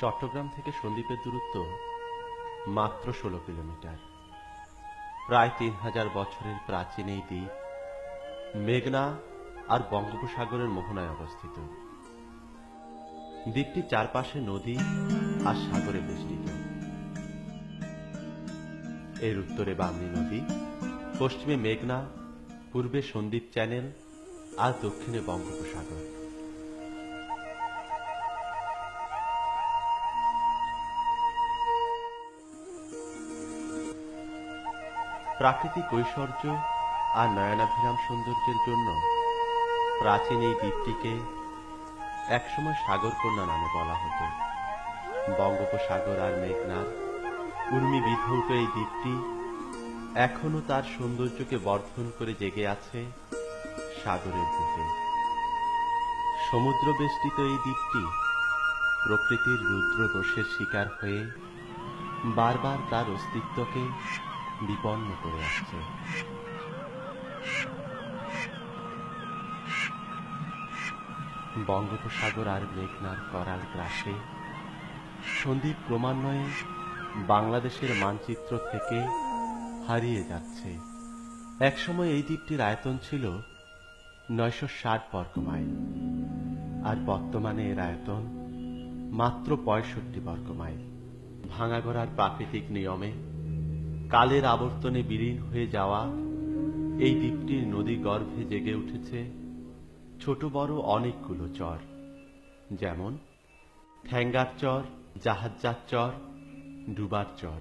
চট্টগ্রাম থেকে সন্দ্বীপের দূরত্ব মাত্র ষোলো কিলোমিটার। প্রায় তিন হাজার বছরের প্রাচীন এই দ্বীপ মেঘনা আর বঙ্গোপসাগরের মোহনায় অবস্থিত। দ্বীপটির চারপাশে নদী আর সাগরে বেষ্টিত। এর উত্তরে বামনি নদী, পশ্চিমে মেঘনা, পূর্বে সন্দ্বীপ চ্যানেল আর দক্ষিণে বঙ্গোপসাগর। প্রাকৃতিক ঐশ্বর্য আর নয়নাভিরাম সৌন্দর্যের জন্য প্রাচীন এই দ্বীপটিকে একসময় সাগরকন্যা নামে বলা হতো। বঙ্গোপসাগর আর মেঘনার উর্মি বিধৌত এই দ্বীপটি এখনও তার সৌন্দর্যকে বর্ধন করে জেগে আছে সাগরের বুকে। সমুদ্র বেষ্টিত এই দ্বীপটি প্রকৃতির রুদ্র দোষের শিকার হয়ে বারবার তার অস্তিত্বকে বিপন্ন করে আসছে। বঙ্গোপসাগর আর মেঘনার করাল গ্রাসে সন্দীপ ক্রমান্বয়ে বাংলাদেশের মানচিত্র থেকে হারিয়ে যাচ্ছে। একসময় এই দ্বীপটির আয়তন ছিল নয়শো ষাট বর্গ মাইল আর বর্তমানে এর আয়তন মাত্র পঁয়ষট্টি বর্গ মাইল ভাঙাগড়ার প্রাকৃতিক নিয়মে কালের আবর্তনে বিলীন হয়ে যাওয়া এই দ্বীপটির নদী গর্ভে জেগে উঠেছে। ছোট বড় অনেকগুলো চর, যেমন ঠ্যাঙ্গার চর জাহাজার চর, ডুবার চর।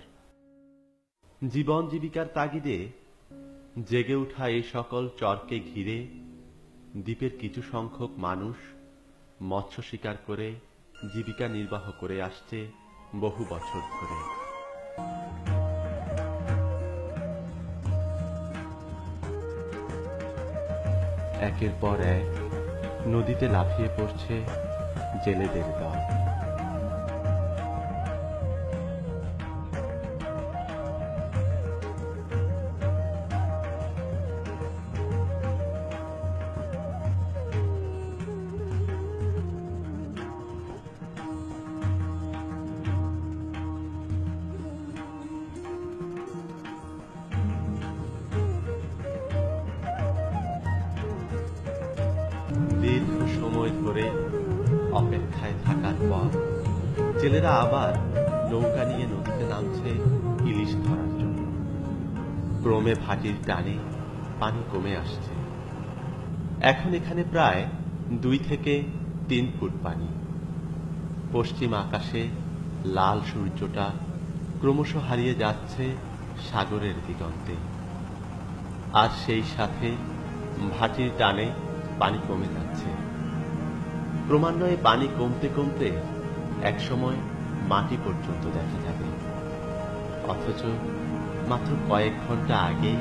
জীবন জীবিকার তাগিদে জেগে ওঠা এই সকল চরকে ঘিরে দ্বীপের কিছু সংখ্যক মানুষ মৎস্য শিকার করে, জীবিকা নির্বাহ করে আসছে বহু বছর ধরে। একের পর এক নদীতে লাফিয়ে পড়ছে জেলেদের দল। ধরে অপেক্ষায় থাকার পর জেলেরা আবার নৌকা নিয়ে নদীতে নামছে ইলিশ ধরার জন্য। ক্রমে ভাটির টানে পানি কমে আসছে। এখন এখানে প্রায় দুই থেকে তিন ফুট পানি। পশ্চিম আকাশে লাল সূর্যটা ক্রমশ হারিয়ে যাচ্ছে সাগরের দিগন্তে। আর সেই সাথে ভাটির টানে পানি কমে যাচ্ছে। ক্রমান্বয়ে পানি কমতে কমতে একসময় মাটি পর্যন্ত দেখা যাবে। অথচ মাত্র কয়েক ঘণ্টা আগে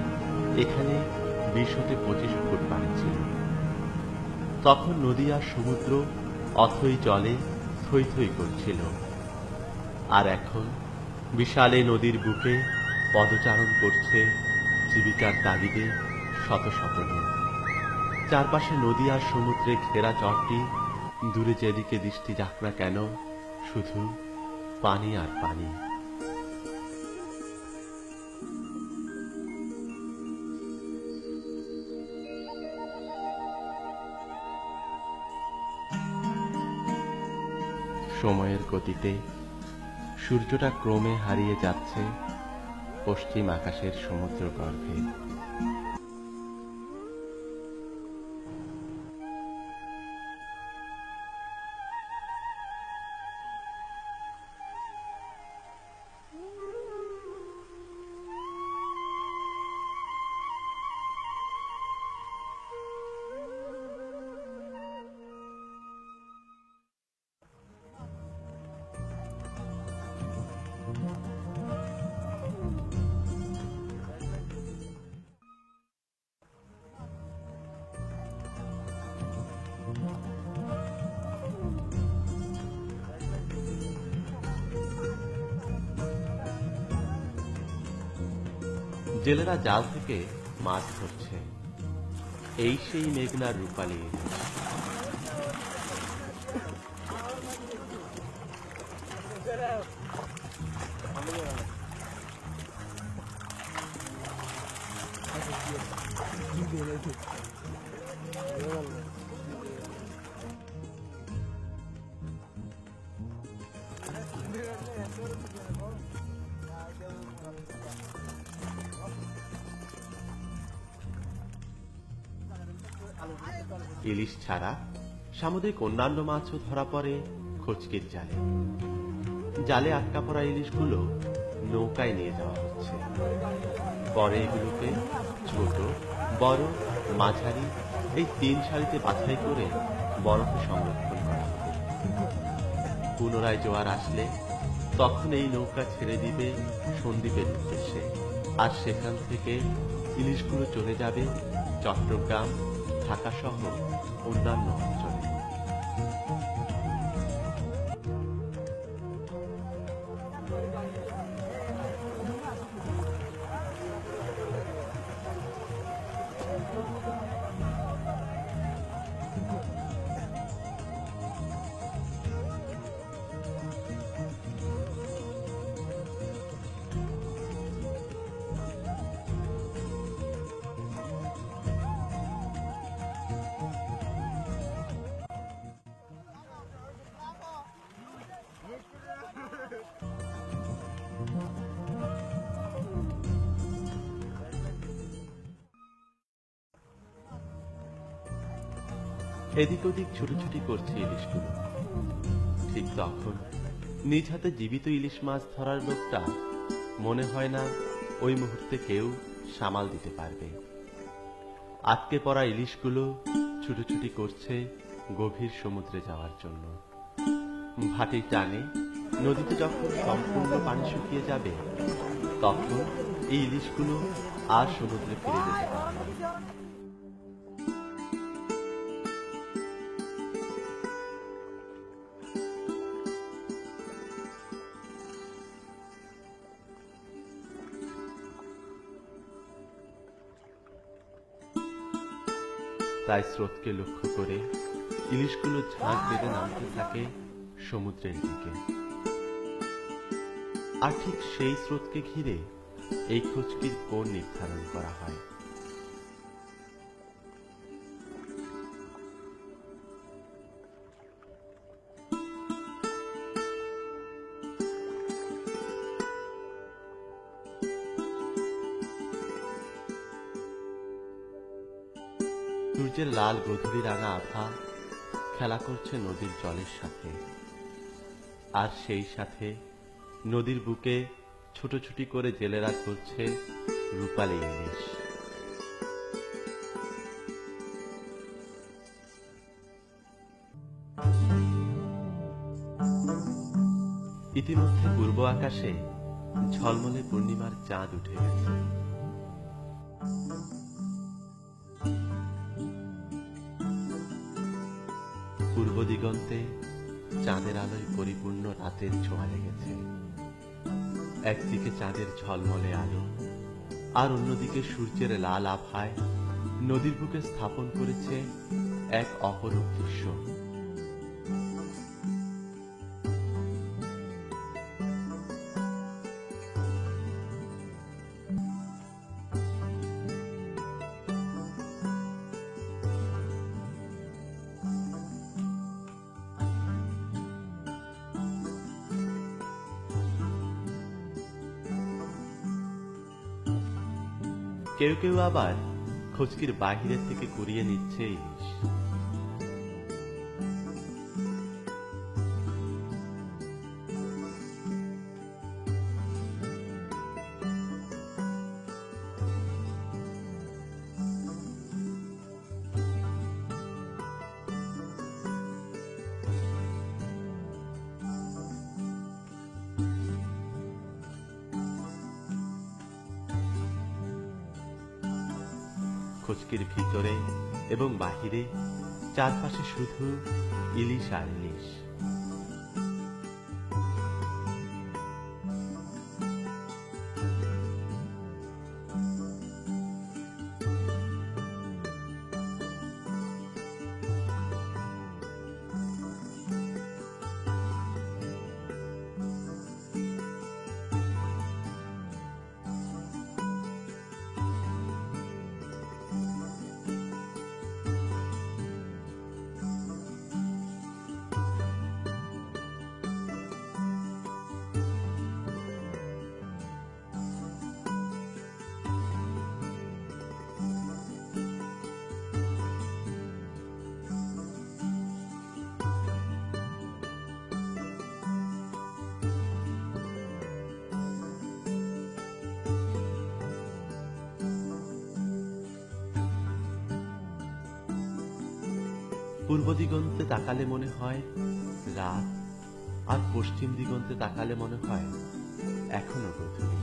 এখানে বিশ হতে পঁচিশ ফুট পানি ছিল। তখন নদী আর সমুদ্র অথই জলে থই থই করছিল। আর এখন বিশালে নদীর বুকে পদচারণ করছে জীবিকার তাগিদে শত শত চারপাশে নদী আর সমুদ্রে ঘেরা চরটি দূরে যেদিকে দৃষ্টি যাক না কেন, শুধু পানি আর পানি। সময়ের গতিতে সূর্যটা ক্রমে হারিয়ে যাচ্ছে পশ্চিম আকাশের সমুদ্র গর্ভে জেলেরা জাল থেকে মাছ ধরছে এই সেই মেঘনার রূপালী ইলিশ। ইলিশ ছাড়া সামুদ্রিক অন্যান্য মাছও ধরা পড়ে খচকির জালে। জালে আটকা পড়া ইলিশগুলো নৌকায় নিয়ে যাওয়া হচ্ছে। পরে এগুলোকে ছোট, বড়, মাঝারি এই তিন সারিতে বাছাই করে বরফে সংরক্ষণ করা হবে। পুনরায় জোয়ার আসলে তখন এই নৌকা ছেড়ে দিবে সন্দ্বীপের উদ্দেশ্যে। আর সেখান থেকে ইলিশগুলো চলে যাবে চট্টগ্রাম ঢাকা সহ অন্যান্য অঞ্চলে। এদিক ওদিক ছুটোছুটি করছে ইলিশগুলো। ঠিক তখন নিজ হাতে জীবিত ইলিশ মাছ ধরার লোকটা মনে হয় না ওই মুহূর্তে কেউ সামাল দিতে পারবে। আটকে পড়া ইলিশগুলো ছুটোছুটি করছে গভীর সমুদ্রে যাওয়ার জন্য। ভাটির টানে নদীতে যখন সম্পূর্ণ পানি শুকিয়ে যাবে, তখন এই ইলিশগুলো আর সমুদ্রে ফিরে যেতে পারবে তাই স্রোতকে লক্ষ্য করে ইলিশগুলো ঝাঁক বেঁধে নামতে থাকে সমুদ্রের দিকে। আর ঠিক সেই স্রোতকে ঘিরে এই খুচকির কোণ নির্ধারণ করা হয়। সূর্যের লাল গধূলি রাঙা আভা খেলা করছে নদীর জলের সাথে, আর সেই সাথে নদীর বুকে ছুটোছুটি করে জেলেরা ধরছে রূপালী ইলিশ। ইতিমধ্যে পূর্ব আকাশে ঝলমলে পূর্ণিমার চাঁদ উঠে গেছে। দিগন্তে চাঁদের আলোয় পরিপূর্ণ রাতের ছোঁয়া লেগেছে। একদিকে চাঁদের ঝলমলে আলো, আর অন্যদিকে সূর্যের লাল আভায় নদীর বুকে স্থাপন করেছে এক অপরূপ দৃশ্য। কেউ কেউ আবার খুচকির বাহিরের থেকে কুড়িয়ে নিচ্ছে ইলিশ। খুচকির ভিতরে এবং বাহিরে চারপাশে শুধু ইলিশ আর পূর্ব দিগন্তে তাকালে মনে হয় রাত, আর পশ্চিম দিগন্তে তাকালে মনে হয় এখনও গধূলি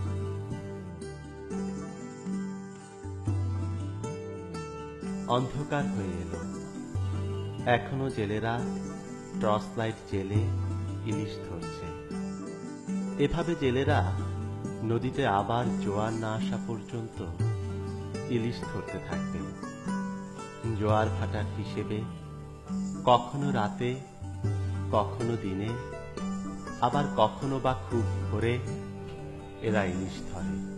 অন্ধকার হয়ে এলো। এখনও জেলেরা টর্চ লাইট জেলে ইলিশ ধরছে। এভাবে জেলেরা নদীতে আবার জোয়ার না আসা পর্যন্ত ইলিশ ধরতে থাকবে। জোয়ার ভাটার হিসেবে কখনো রাতে কখনো দিনে আবার কখনো বা খুব ভোরে এরা ইলিশ ধরে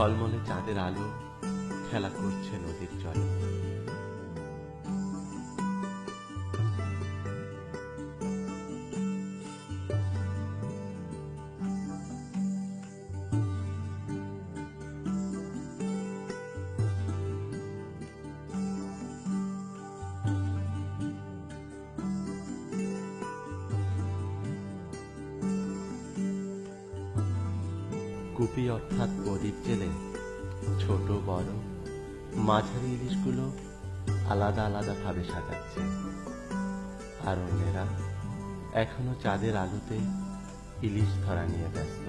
ঝলমলে চাঁদের আলো খেলা করছে নদীর জলে। কুপি অর্থাৎ প্রদীপ জেলে ছোট, বড়, মাঝারি ইলিশগুলো আলাদা আলাদা ভাবে সাজাচ্ছে। আর অন্যেরা এখনও চাঁদের আলোতে ইলিশ ধরা নিয়ে ব্যস্ত।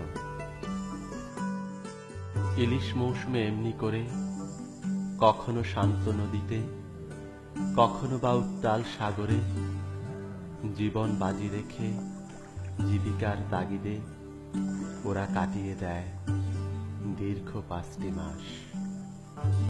ইলিশ মৌসুমে এমনি করে কখনো শান্ত নদীতে, কখনো বা উত্তাল সাগরে জীবন বাজি রেখে জীবিকার তাগিদে ওরা কাটিয়ে দেয় দীর্ঘ পাঁচটি মাস।